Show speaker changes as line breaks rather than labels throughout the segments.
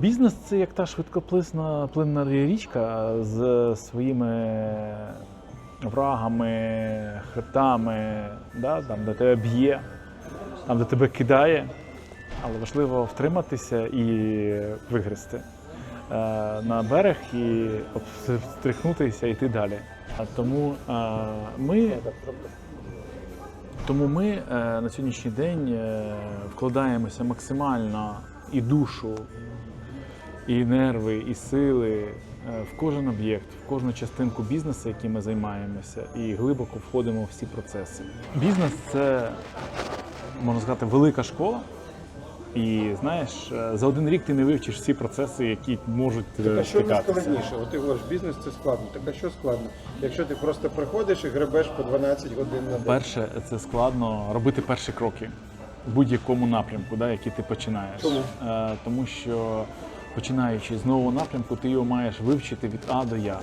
Бізнес це як та швидкоплисна плинна річка з своїми врагами, хребтами, да, там, де тебе б'є, там, де тебе кидає. Але важливо втриматися і вигризти е, на берег і встряхнутися і йти далі. А тому е, ми тому ми е, на сьогоднішній день вкладаємося максимально і душу, і нерви, і сили е, в кожен об'єкт, в кожну частинку бізнесу, яким ми займаємося, і глибоко входимо в всі процеси. Бізнес це можна сказати велика школа. І знаєш, е, за один рік ти не вивчиш всі процеси, які можуть
Так
е,
а що найскладніше? От ти говориш, бізнес це складно. Так а що складно? Якщо ти просто приходиш і гребеш по 12 годин на день.
Перше, це складно робити перші кроки в будь-якому напрямку, да, який ти починаєш.
Чому?
Е, тому що починаючи з нового напрямку, ти його маєш вивчити від А до Я.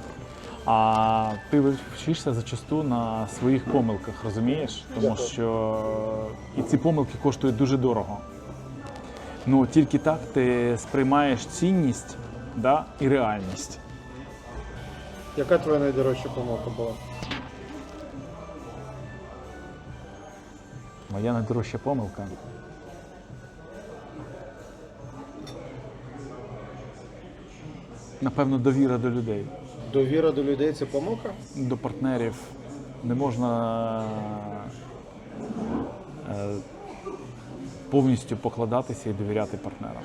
А ти вчишся зачасту на своїх помилках, розумієш? Тому що і ці помилки коштують дуже дорого. Ну тільки так ти сприймаєш цінність да, і реальність.
Яка твоя найдорожча помилка була?
Моя найдорожча помилка. Напевно, довіра до людей,
Довіра до людей це помилка?
до партнерів. Не можна е, повністю покладатися і довіряти партнерам.